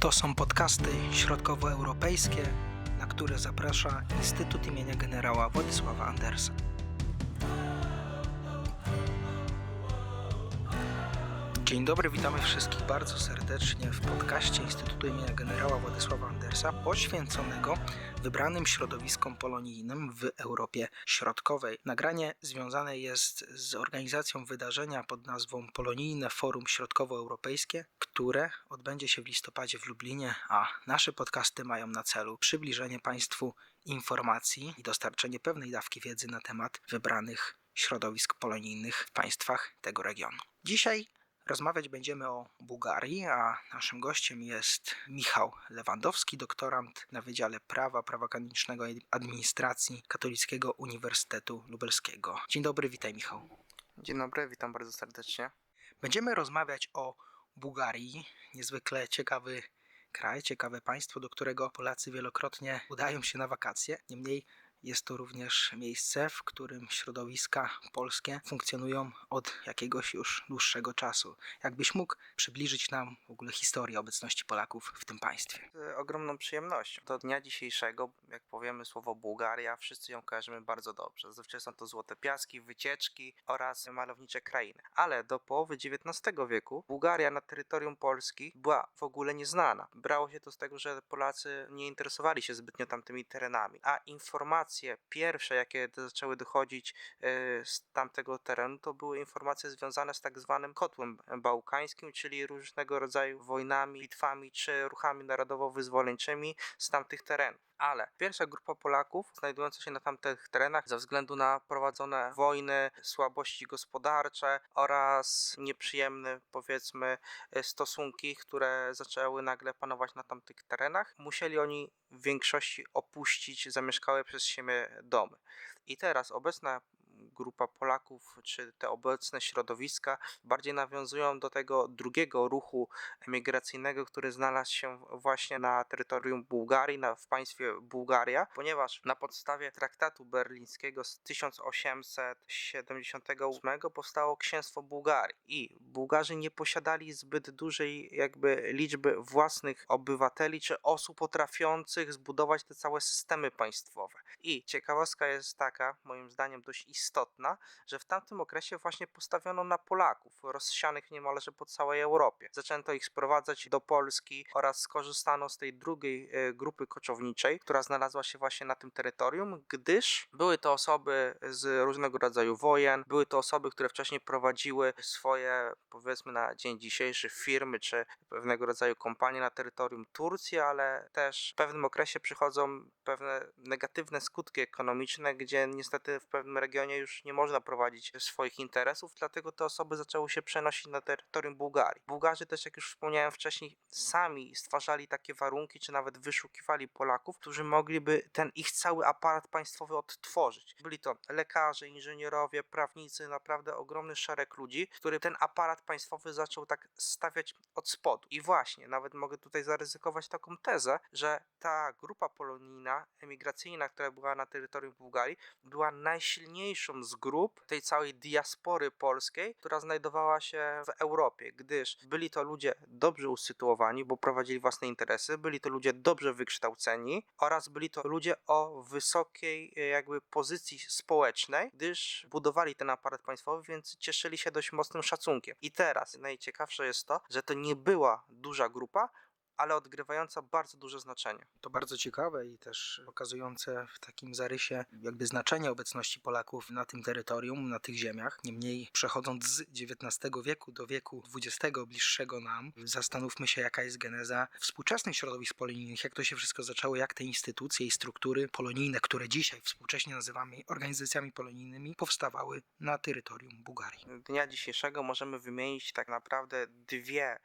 To są podcasty środkowoeuropejskie, na które zaprasza Instytut imienia generała Władysława Andersa. Dzień dobry, witamy wszystkich bardzo serdecznie w podcaście Instytutu imienia generała Władysława Andersa poświęconego wybranym środowiskom polonijnym w Europie Środkowej. Nagranie związane jest z organizacją wydarzenia pod nazwą Polonijne Forum Środkowoeuropejskie, które odbędzie się w listopadzie w Lublinie, a nasze podcasty mają na celu przybliżenie Państwu informacji i dostarczenie pewnej dawki wiedzy na temat wybranych środowisk polonijnych w państwach tego regionu. Dzisiaj Rozmawiać będziemy o Bułgarii, a naszym gościem jest Michał Lewandowski, doktorant na Wydziale Prawa, Prawa Kanonicznego i Administracji Katolickiego Uniwersytetu Lubelskiego. Dzień dobry, witaj Michał. Dzień dobry, witam bardzo serdecznie. Będziemy rozmawiać o Bułgarii, niezwykle ciekawy kraj, ciekawe państwo, do którego Polacy wielokrotnie udają się na wakacje. Niemniej jest to również miejsce, w którym środowiska polskie funkcjonują od jakiegoś już dłuższego czasu. Jakbyś mógł przybliżyć nam w ogóle historię obecności Polaków w tym państwie? Z ogromną przyjemnością. Do dnia dzisiejszego, jak powiemy słowo Bułgaria, wszyscy ją kojarzymy bardzo dobrze. Zazwyczaj są to złote piaski, wycieczki oraz malownicze krainy. Ale do połowy XIX wieku Bułgaria na terytorium Polski była w ogóle nieznana. Brało się to z tego, że Polacy nie interesowali się zbytnio tamtymi terenami, a informacje pierwsze, jakie zaczęły dochodzić e, z tamtego terenu, to były informacje związane z tak zwanym kotłem bałkańskim, czyli różnego rodzaju wojnami, bitwami czy ruchami narodowo-wyzwoleńczymi z tamtych terenów ale pierwsza grupa Polaków znajdująca się na tamtych terenach ze względu na prowadzone wojny, słabości gospodarcze oraz nieprzyjemne powiedzmy stosunki, które zaczęły nagle panować na tamtych terenach, musieli oni w większości opuścić zamieszkałe przez siebie domy. I teraz obecna grupa Polaków, czy te obecne środowiska bardziej nawiązują do tego drugiego ruchu emigracyjnego, który znalazł się właśnie na terytorium Bułgarii, na, w państwie Bułgaria, ponieważ na podstawie traktatu berlińskiego z 1878 powstało księstwo Bułgarii i Bułgarzy nie posiadali zbyt dużej jakby liczby własnych obywateli czy osób potrafiących zbudować te całe systemy państwowe. I ciekawostka jest taka, moim zdaniem dość istotna, że w tamtym okresie właśnie postawiono na Polaków, rozsianych niemalże po całej Europie. Zaczęto ich sprowadzać do Polski oraz skorzystano z tej drugiej e, grupy koczowniczej, która znalazła się właśnie na tym terytorium, gdyż były to osoby z różnego rodzaju wojen, były to osoby, które wcześniej prowadziły swoje, powiedzmy na dzień dzisiejszy, firmy czy pewnego rodzaju kompanie na terytorium Turcji, ale też w pewnym okresie przychodzą pewne negatywne skutki ekonomiczne, gdzie niestety w pewnym regionie już nie można prowadzić swoich interesów, dlatego te osoby zaczęły się przenosić na terytorium Bułgarii. Bułgarzy też, jak już wspomniałem wcześniej, sami stwarzali takie warunki, czy nawet wyszukiwali Polaków, którzy mogliby ten ich cały aparat państwowy odtworzyć. Byli to lekarze, inżynierowie, prawnicy, naprawdę ogromny szereg ludzi, który ten aparat państwowy zaczął tak stawiać od spodu. I właśnie, nawet mogę tutaj zaryzykować taką tezę, że ta grupa polonijna, emigracyjna, która była na terytorium Bułgarii, była najsilniejszą z grup tej całej diaspory polskiej, która znajdowała się w Europie, gdyż byli to ludzie dobrze usytuowani, bo prowadzili własne interesy, byli to ludzie dobrze wykształceni oraz byli to ludzie o wysokiej e, jakby pozycji społecznej, gdyż budowali ten aparat państwowy, więc cieszyli się dość mocnym szacunkiem. I teraz najciekawsze jest to, że to nie była duża grupa, ale odgrywająca bardzo duże znaczenie. To bardzo ciekawe i też pokazujące w takim zarysie jakby znaczenie obecności Polaków na tym terytorium, na tych ziemiach. Niemniej przechodząc z XIX wieku do wieku XX, bliższego nam, zastanówmy się jaka jest geneza współczesnych środowisk polonijnych, jak to się wszystko zaczęło, jak te instytucje i struktury polonijne, które dzisiaj współcześnie nazywamy organizacjami polonijnymi, powstawały na terytorium Bułgarii. Dnia dzisiejszego możemy wymienić tak naprawdę dwie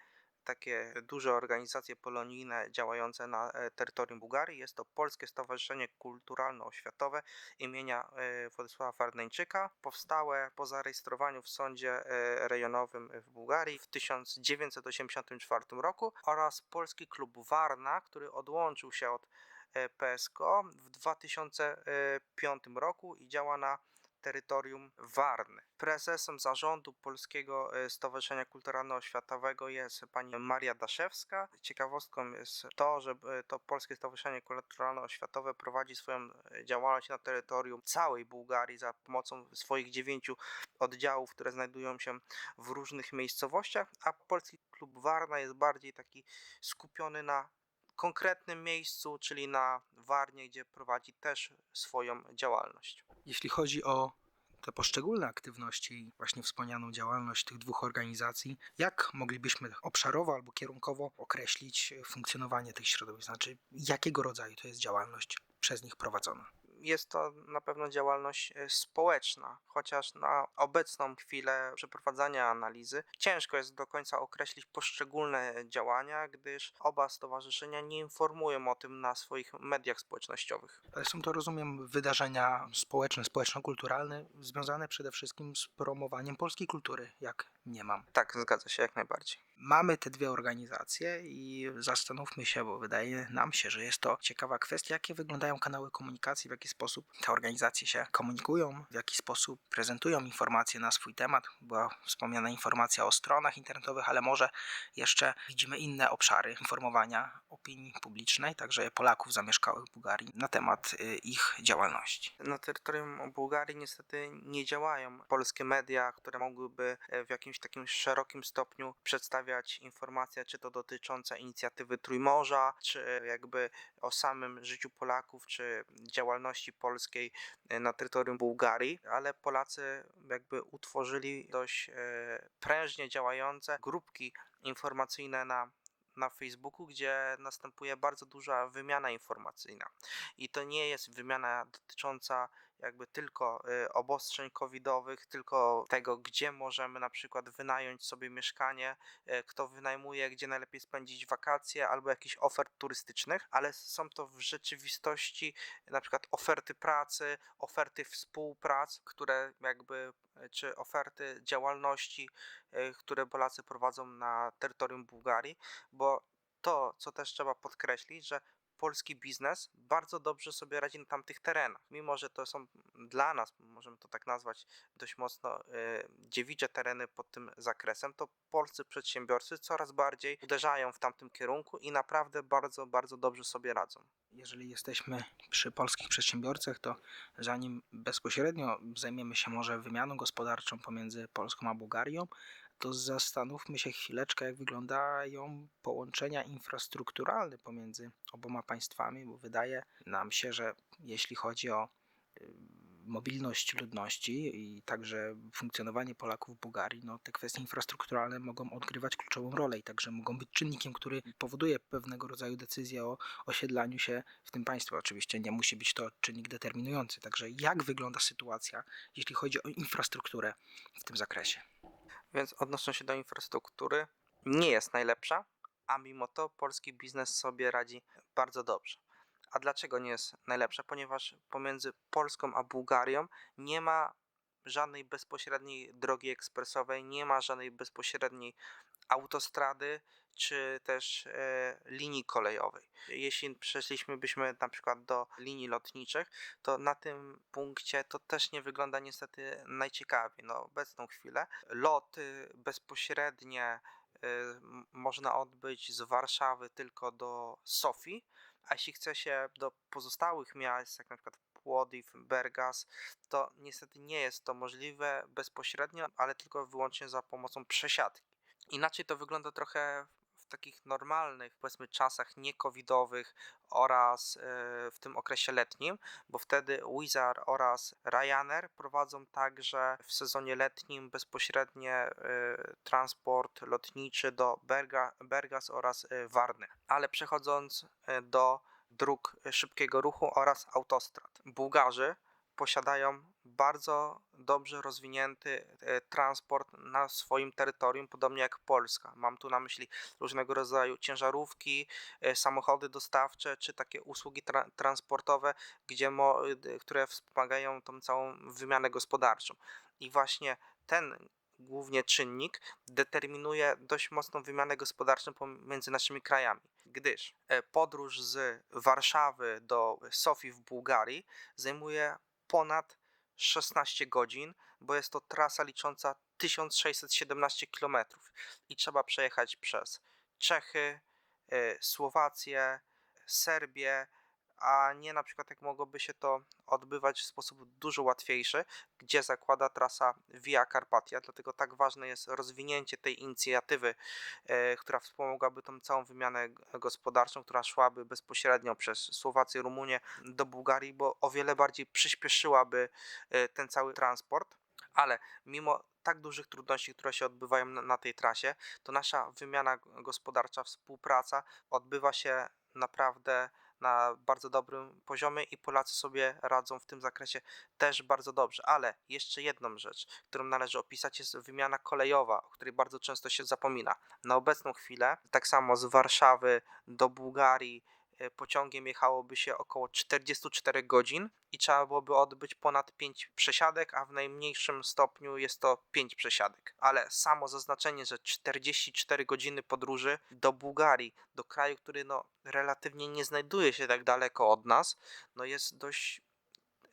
takie duże organizacje polonijne działające na e, terytorium Bułgarii. Jest to Polskie Stowarzyszenie Kulturalno-Oświatowe imienia e, Władysława Farneńczyka, powstałe po zarejestrowaniu w sądzie e, rejonowym w Bułgarii w 1984 roku oraz Polski Klub Warna, który odłączył się od PSKO w 2005 roku i działa na terytorium Warny. Prezesem zarządu Polskiego e, Stowarzyszenia Kulturalno-Oświatowego jest pani Maria Daszewska. Ciekawostką jest to, że e, to Polskie Stowarzyszenie Kulturalno-Oświatowe prowadzi swoją e, działalność na terytorium całej Bułgarii za pomocą swoich dziewięciu oddziałów, które znajdują się w różnych miejscowościach, a Polski Klub Warna jest bardziej taki skupiony na konkretnym miejscu, czyli na Warnie, gdzie prowadzi też swoją działalność. Jeśli chodzi o te poszczególne aktywności i właśnie wspomnianą działalność tych dwóch organizacji, jak moglibyśmy obszarowo albo kierunkowo określić funkcjonowanie tych środowisk? Znaczy, jakiego rodzaju to jest działalność przez nich prowadzona? Jest to na pewno działalność e, społeczna, chociaż na obecną chwilę przeprowadzania analizy ciężko jest do końca określić poszczególne działania, gdyż oba stowarzyszenia nie informują o tym na swoich mediach społecznościowych. Ale są to, rozumiem, wydarzenia społeczne, społeczno-kulturalne, związane przede wszystkim z promowaniem polskiej kultury, jak nie mam. Tak, zgadza się jak najbardziej. Mamy te dwie organizacje i zastanówmy się, bo wydaje nam się, że jest to ciekawa kwestia, jakie wyglądają kanały komunikacji, w jaki sposób te organizacje się komunikują, w jaki sposób prezentują informacje na swój temat. Była wspomniana informacja o stronach internetowych, ale może jeszcze widzimy inne obszary informowania opinii publicznej, także Polaków zamieszkałych w Bułgarii na temat y, ich działalności. Na terytorium Bułgarii niestety nie działają polskie media, które mogłyby e, w jakimś takim szerokim stopniu przedstawiać informacje, czy to dotyczące inicjatywy Trójmorza, czy jakby o samym życiu Polaków, czy działalności polskiej e, na terytorium Bułgarii, ale Polacy jakby utworzyli dość e, prężnie działające grupki informacyjne na na Facebooku, gdzie następuje bardzo duża wymiana informacyjna. I to nie jest wymiana dotycząca jakby tylko y, obostrzeń covidowych, tylko tego, gdzie możemy na przykład wynająć sobie mieszkanie, y, kto wynajmuje, gdzie najlepiej spędzić wakacje, albo jakichś ofert turystycznych, ale są to w rzeczywistości na przykład oferty pracy, oferty współprac, które jakby y, czy oferty działalności, które Polacy prowadzą na terytorium Bułgarii, bo to, co też trzeba podkreślić, że polski biznes bardzo dobrze sobie radzi na tamtych terenach. Mimo, że to są dla nas, możemy to tak nazwać, dość mocno y, dziewicze tereny pod tym zakresem, to polscy przedsiębiorcy coraz bardziej uderzają w tamtym kierunku i naprawdę bardzo, bardzo dobrze sobie radzą. Jeżeli jesteśmy przy polskich przedsiębiorcach, to zanim bezpośrednio zajmiemy się może wymianą gospodarczą pomiędzy Polską a Bułgarią, to zastanówmy się chwileczkę, jak wyglądają połączenia infrastrukturalne pomiędzy oboma państwami, bo wydaje nam się, że jeśli chodzi o y, mobilność ludności i także funkcjonowanie Polaków w Bułgarii, no te kwestie infrastrukturalne mogą odgrywać kluczową rolę i także mogą być czynnikiem, który powoduje pewnego rodzaju decyzję o osiedlaniu się w tym państwie. Oczywiście nie musi być to czynnik determinujący. Także jak wygląda sytuacja, jeśli chodzi o infrastrukturę w tym zakresie? Więc odnosząc się do infrastruktury, nie jest najlepsza, a mimo to polski biznes sobie radzi bardzo dobrze. A dlaczego nie jest najlepsza? Ponieważ pomiędzy Polską a Bułgarią nie ma żadnej bezpośredniej drogi ekspresowej, nie ma żadnej bezpośredniej autostrady czy też e, linii kolejowej. Jeśli przeszliśmy byśmy na przykład do linii lotniczych, to na tym punkcie to też nie wygląda niestety najciekawiej. No, obecną chwilę loty bezpośrednie m- można odbyć z Warszawy tylko do Sofii, a jeśli chce się do pozostałych miast, jak na przykład Płodiw, Bergas, to niestety nie jest to możliwe bezpośrednio, ale tylko wyłącznie za pomocą przesiadki. Inaczej to wygląda trochę w takich normalnych, powiedzmy, czasach nie-covidowych oraz e, w tym okresie letnim, bo wtedy Wizard oraz Ryanair prowadzą także w sezonie letnim bezpośrednie e, transport lotniczy do Berga, Bergas oraz e, Warny. Ale przechodząc do dróg szybkiego ruchu oraz autostrad. Bułgarzy posiadają bardzo dobrze rozwinięty e, transport na swoim terytorium, podobnie jak Polska. Mam tu na myśli różnego rodzaju ciężarówki, e, samochody dostawcze, czy takie usługi tra- transportowe, gdzie które wspomagają tą całą wymianę gospodarczą. I właśnie ten głównie czynnik determinuje dość mocną wymianę gospodarczą pomiędzy naszymi krajami, gdyż e, podróż z Warszawy do Sofii w Bułgarii zajmuje ponad 16 godzin, bo jest to trasa licząca 1617 km i trzeba przejechać przez Czechy, y, Słowację, Serbię, a nie na przykład jak mogłoby się to odbywać w sposób dużo łatwiejszy, gdzie zakłada trasa Via Carpatia, dlatego tak ważne jest rozwinięcie tej inicjatywy, e, która wspomogłaby tą całą wymianę gospodarczą, która szłaby bezpośrednio przez Słowację, Rumunię do Bułgarii, bo o wiele bardziej przyspieszyłaby e, ten cały transport, ale mimo tak dużych trudności, które się odbywają na, na tej trasie, to nasza wymiana gospodarcza, współpraca odbywa się naprawdę na bardzo dobrym poziomie i Polacy sobie radzą w tym zakresie też bardzo dobrze. Ale jeszcze jedną rzecz, którą należy opisać, jest wymiana kolejowa, o której bardzo często się zapomina. Na obecną chwilę, tak samo z Warszawy do Bułgarii, pociągiem jechałoby się około 44 godzin i trzeba byłoby odbyć ponad 5 przesiadek, a w najmniejszym stopniu jest to 5 przesiadek. Ale samo zaznaczenie, że 44 godziny podróży do Bułgarii, do kraju, który no, relatywnie nie znajduje się tak daleko od nas, no jest dość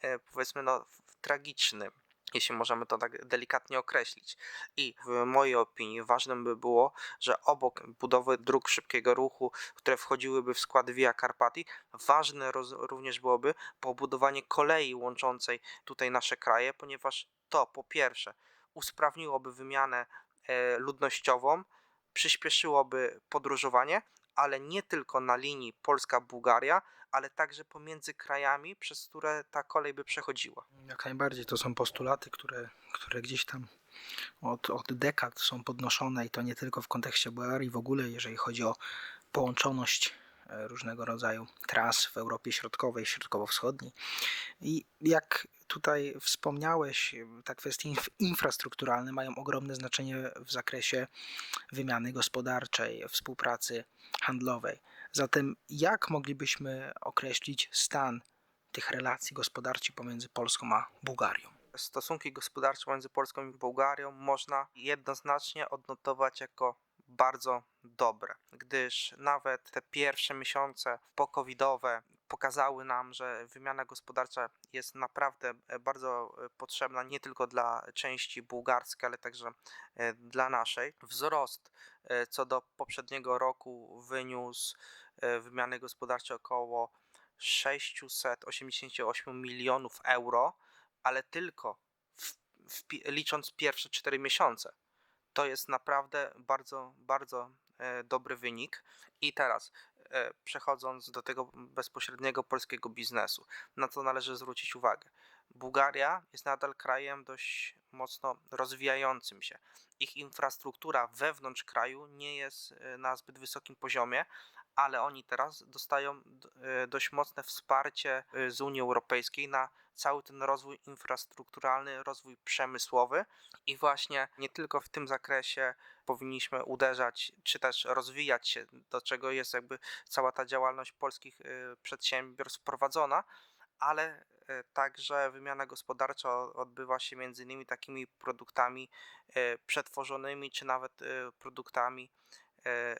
e, powiedzmy no, w- tragiczny, jeśli możemy to tak delikatnie określić. I w mojej opinii ważnym by było, że obok budowy dróg szybkiego ruchu, które wchodziłyby w skład Via Carpati, ważne również byłoby pobudowanie kolei łączącej tutaj nasze kraje, ponieważ to po pierwsze usprawniłoby wymianę e, ludnościową, przyspieszyłoby podróżowanie, ale nie tylko na linii Polska-Bułgaria, ale także pomiędzy krajami, przez które ta kolej by przechodziła. Jak najbardziej to są postulaty, które, które gdzieś tam od, od dekad są podnoszone i to nie tylko w kontekście Bułgarii, w ogóle jeżeli chodzi o połączoność różnego rodzaju tras w Europie Środkowej, Środkowo-Wschodniej. I jak tutaj wspomniałeś, te kwestie inf- infrastrukturalne mają ogromne znaczenie w zakresie wymiany gospodarczej, współpracy handlowej. Zatem jak moglibyśmy określić stan tych relacji gospodarczych pomiędzy Polską a Bułgarią? stosunki gospodarcze między Polską i Bułgarią można jednoznacznie odnotować jako bardzo dobre, gdyż nawet te pierwsze miesiące pokowidowe pokazały nam, że wymiana gospodarcza jest naprawdę e, bardzo e, potrzebna nie tylko dla części bułgarskiej, ale także e, dla naszej. Wzrost co do poprzedniego roku wyniósł wymiany gospodarczej około 688 milionów euro, ale tylko w, w, licząc pierwsze 4 miesiące. To jest naprawdę bardzo, bardzo e, dobry wynik. I teraz, e, przechodząc do tego bezpośredniego polskiego biznesu, na co należy zwrócić uwagę. Bułgaria jest nadal krajem dość mocno rozwijającym się. Ich infrastruktura wewnątrz kraju nie jest e, na zbyt wysokim poziomie, ale oni teraz dostają e, dość mocne wsparcie e, z Unii Europejskiej na cały ten rozwój infrastrukturalny, rozwój przemysłowy. I właśnie nie tylko w tym zakresie powinniśmy uderzać, czy też rozwijać się, do czego jest jakby cała ta działalność polskich y, przedsiębiorstw prowadzona, ale także wymiana gospodarcza odbywa się między innymi takimi produktami przetworzonymi, czy nawet produktami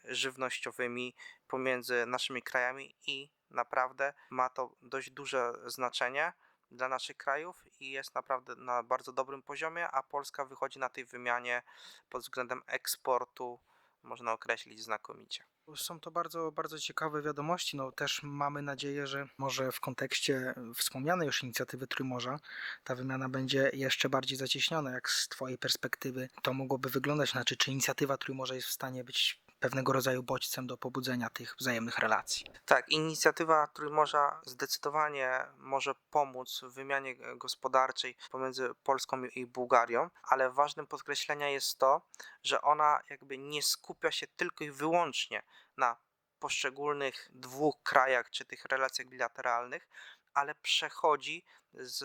żywnościowymi pomiędzy naszymi krajami i naprawdę ma to dość duże znaczenie dla naszych krajów i jest naprawdę na bardzo dobrym poziomie, a Polska wychodzi na tej wymianie pod względem eksportu, można określić znakomicie. Są to bardzo, bardzo ciekawe wiadomości. No, też mamy nadzieję, że może w kontekście wspomnianej już inicjatywy Trójmorza ta wymiana będzie jeszcze bardziej zacieśniona. Jak z Twojej perspektywy to mogłoby wyglądać? Znaczy, czy inicjatywa Trójmorza jest w stanie być pewnego rodzaju bodźcem do pobudzenia tych wzajemnych relacji? Tak, inicjatywa Trójmorza zdecydowanie może pomóc w wymianie gospodarczej pomiędzy Polską i Bułgarią, ale ważnym podkreślenia jest to, że ona jakby nie skupia się tylko i wyłącznie na poszczególnych dwóch krajach czy tych relacjach bilateralnych, ale przechodzi z,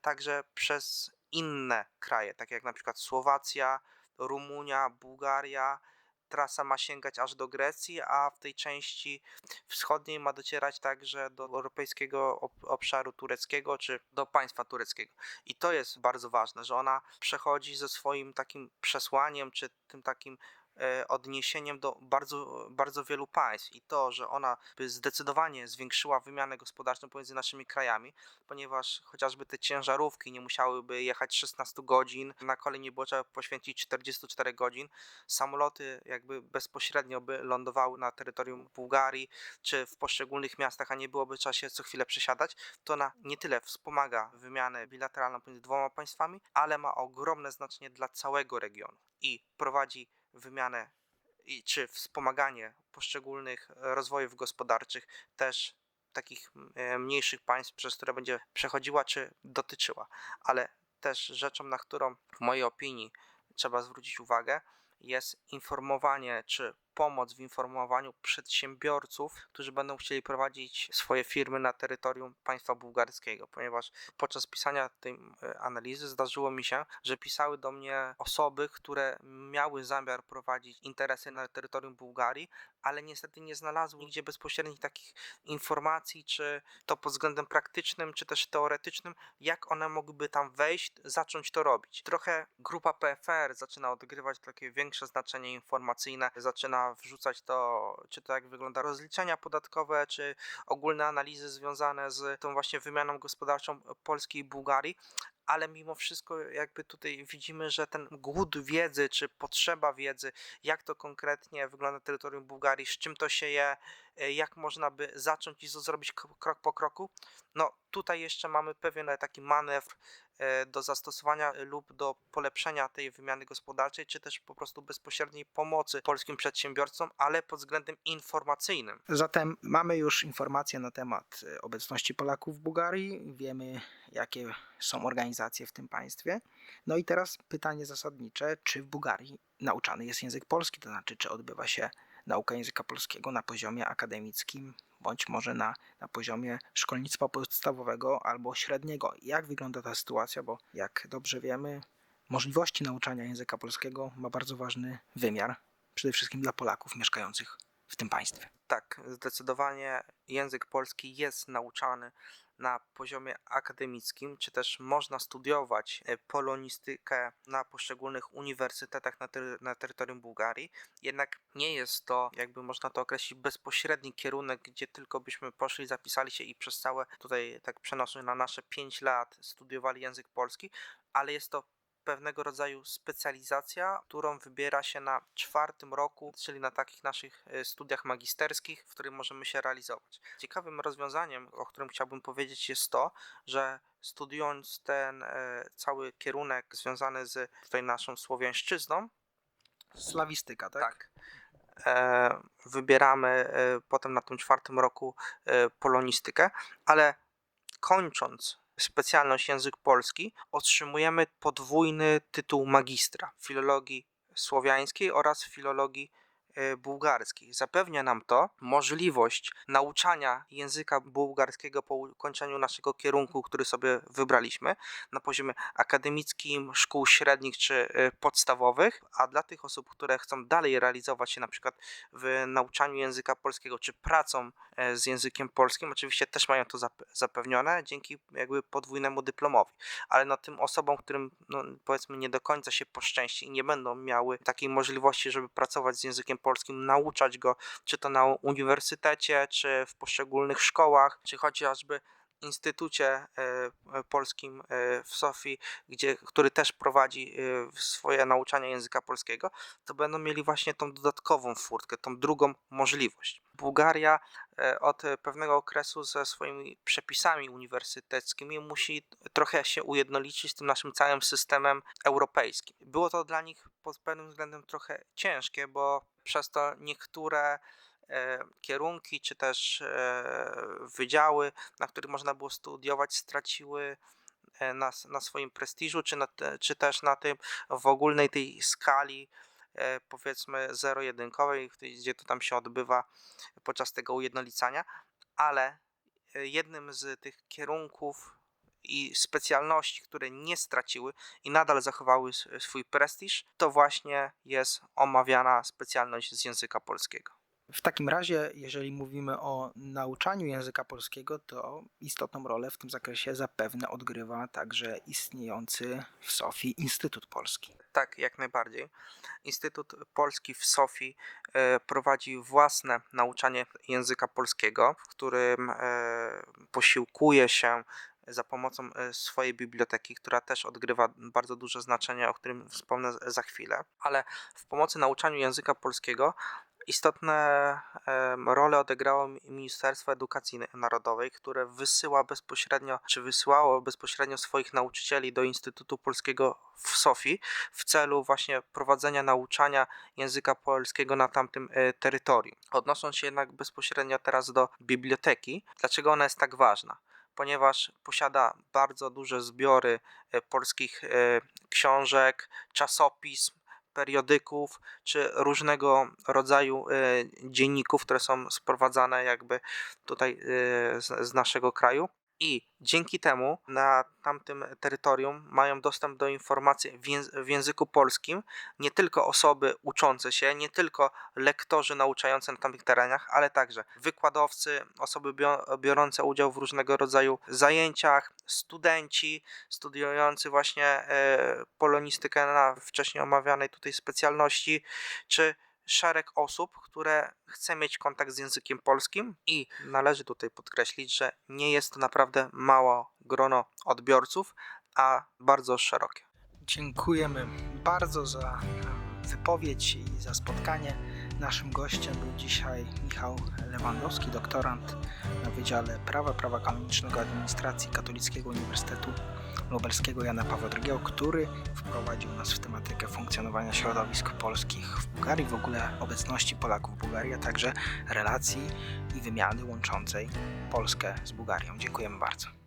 także przez inne kraje, takie jak na przykład Słowacja, Rumunia, Bułgaria. Trasa ma sięgać aż do Grecji, a w tej części wschodniej ma docierać także do europejskiego ob- obszaru tureckiego czy do państwa tureckiego. I to jest bardzo ważne, że ona przechodzi ze swoim takim przesłaniem czy tym takim odniesieniem do bardzo, bardzo wielu państw. I to, że ona by zdecydowanie zwiększyła wymianę gospodarczą pomiędzy naszymi krajami, ponieważ chociażby te ciężarówki nie musiałyby jechać 16 godzin, na kolej nie było trzeba poświęcić 44 godzin, samoloty jakby bezpośrednio by lądowały na terytorium Bułgarii czy w poszczególnych miastach, a nie byłoby trzeba się co chwilę przesiadać, to ona nie tyle wspomaga wymianę bilateralną pomiędzy dwoma państwami, ale ma ogromne znaczenie dla całego regionu i prowadzi wymianę i czy wspomaganie poszczególnych rozwojów gospodarczych też takich e, mniejszych państw, przez które będzie przechodziła czy dotyczyła. Ale też rzeczą, na którą w mojej opinii trzeba zwrócić uwagę, jest informowanie czy pomoc w informowaniu przedsiębiorców, którzy będą chcieli prowadzić swoje firmy na terytorium państwa bułgarskiego, ponieważ podczas pisania tej e, analizy zdarzyło mi się, że pisały do mnie osoby, które miały zamiar prowadzić interesy na terytorium Bułgarii, ale niestety nie znalazły nigdzie bezpośrednich takich informacji, czy to pod względem praktycznym, czy też teoretycznym, jak one mogłyby tam wejść, zacząć to robić. Trochę grupa PFR zaczyna odgrywać takie większe znaczenie informacyjne, zaczyna wrzucać to, czy to jak wygląda rozliczenia podatkowe, czy ogólne analizy związane z tą właśnie wymianą gospodarczą Polski i Bułgarii, ale mimo wszystko jakby tutaj widzimy, że ten głód wiedzy, czy potrzeba wiedzy, jak to konkretnie wygląda terytorium Bułgarii, z czym to się je, e, jak można by zacząć i zrobić krok po kroku, no tutaj jeszcze mamy pewien taki manewr do zastosowania lub do polepszenia tej wymiany gospodarczej, czy też po prostu bezpośredniej pomocy polskim przedsiębiorcom, ale pod względem informacyjnym. Zatem mamy już informacje na temat e, obecności Polaków w Bułgarii, wiemy jakie są organizacje w tym państwie. No i teraz pytanie zasadnicze, czy w Bułgarii nauczany jest język polski, to znaczy czy odbywa się nauka języka polskiego na poziomie akademickim, bądź może na, na poziomie szkolnictwa podstawowego albo średniego. Jak wygląda ta sytuacja, bo jak dobrze wiemy, możliwości nauczania języka polskiego ma bardzo ważny wymiar, przede wszystkim dla Polaków mieszkających w tym państwie. Tak, zdecydowanie język polski jest nauczany na poziomie akademickim, czy też można studiować e, polonistykę na poszczególnych uniwersytetach na, tery- na terytorium Bułgarii. Jednak nie jest to, jakby można to określić, bezpośredni kierunek, gdzie tylko byśmy poszli, zapisali się i przez całe, tutaj tak przenoszę na nasze 5 lat, studiowali język polski, ale jest to pewnego rodzaju specjalizacja, którą wybiera się na czwartym roku, czyli na takich naszych e, studiach magisterskich, w których możemy się realizować. Ciekawym rozwiązaniem, o którym chciałbym powiedzieć, jest to, że studiując ten e, cały kierunek związany z tutaj naszą słowiańszczyzną, Slawistyka, tak? tak. E, wybieramy potem na tym czwartym roku polonistykę, ale kończąc specjalność język polski, otrzymujemy podwójny tytuł magistra filologii słowiańskiej oraz filologii e, bułgarskiej. Zapewnia nam to możliwość nauczania języka bułgarskiego po ukończeniu naszego kierunku, który sobie wybraliśmy na poziomie akademickim, szkół średnich czy e, podstawowych, a dla tych osób, które chcą dalej realizować się na przykład w nauczaniu języka polskiego czy pracą e, z językiem polskim, oczywiście też mają to zap- zapewnione dzięki jakby podwójnemu dyplomowi, ale no tym osobom, którym no, powiedzmy nie do końca się poszczęści i nie będą miały takiej możliwości, żeby pracować z językiem polskim, nauczać go, czy to na uniwersytecie, czy w poszczególnych szkołach, czy chociażby Instytucie e, e, Polskim e, w Sofii, gdzie, który też prowadzi swoje nauczanie języka polskiego, to będą mieli właśnie tą dodatkową furtkę, tą drugą możliwość. Bułgaria od pewnego okresu ze swoimi przepisami uniwersyteckimi musi trochę się ujednolicić z tym naszym całym systemem europejskim. Było to dla nich pod pewnym względem trochę ciężkie, bo przez to niektóre e, kierunki czy też e, wydziały, na których można było studiować, straciły e, na, na swoim prestiżu, czy, na czy też na tym w ogólnej tej skali powiedzmy zero-jedynkowej, gdzie to tam się odbywa podczas tego ujednolicania, ale jednym z tych kierunków i specjalności, które nie straciły i nadal zachowały swój prestiż, to właśnie jest omawiana specjalność z języka polskiego. W takim razie, jeżeli mówimy o nauczaniu języka polskiego, to istotną rolę w tym zakresie zapewne odgrywa także istniejący w Sofii Instytut Polski. Tak, jak najbardziej. Instytut Polski w Sofii e, prowadzi własne nauczanie języka polskiego, w którym e, posiłkuje się za pomocą e, swojej biblioteki, która też odgrywa bardzo duże znaczenie, o którym wspomnę za chwilę. Ale w pomocy nauczaniu języka polskiego istotne role odegrało mi- Ministerstwo Edukacji Narodowej, które wysyła bezpośrednio, czy wysyłało bezpośrednio swoich nauczycieli do Instytutu Polskiego w Sofii w celu właśnie prowadzenia nauczania języka polskiego na tamtym e, terytorium. Odnosząc się jednak bezpośrednio teraz do biblioteki, dlaczego ona jest tak ważna? Ponieważ posiada bardzo duże zbiory e, polskich e, książek, czasopism, periodyków czy różnego rodzaju e, dzienników, które są sprowadzane jakby tutaj z naszego kraju. I dzięki temu na tamtym terytorium mają dostęp do informacji w, jęz- w języku polskim nie tylko osoby uczące się, nie tylko lektorzy nauczający na tamtych terenach, ale także wykładowcy, osoby bio- biorące udział w różnego rodzaju zajęciach, studenci studiujący właśnie e, polonistykę na wcześniej omawianej tutaj specjalności, czy szereg osób, które chce mieć kontakt z językiem polskim i należy tutaj podkreślić, że nie jest to naprawdę mało grono odbiorców, a bardzo szerokie. Dziękujemy bardzo za e, wypowiedź i za spotkanie. Naszym gościem był dzisiaj Michał Lewandowski, doktorant na Wydziale Prawa, Prawa Kanonicznego Administracji Katolickiego Uniwersytetu Lubelskiego Jana Pawła II, który wprowadził nas w tematykę funkcjonowania środowisk polskich w Bułgarii, w ogóle obecności Polaków w Bułgarii, a także relacji i wymiany łączącej Polskę z Bułgarią. Dziękujemy bardzo.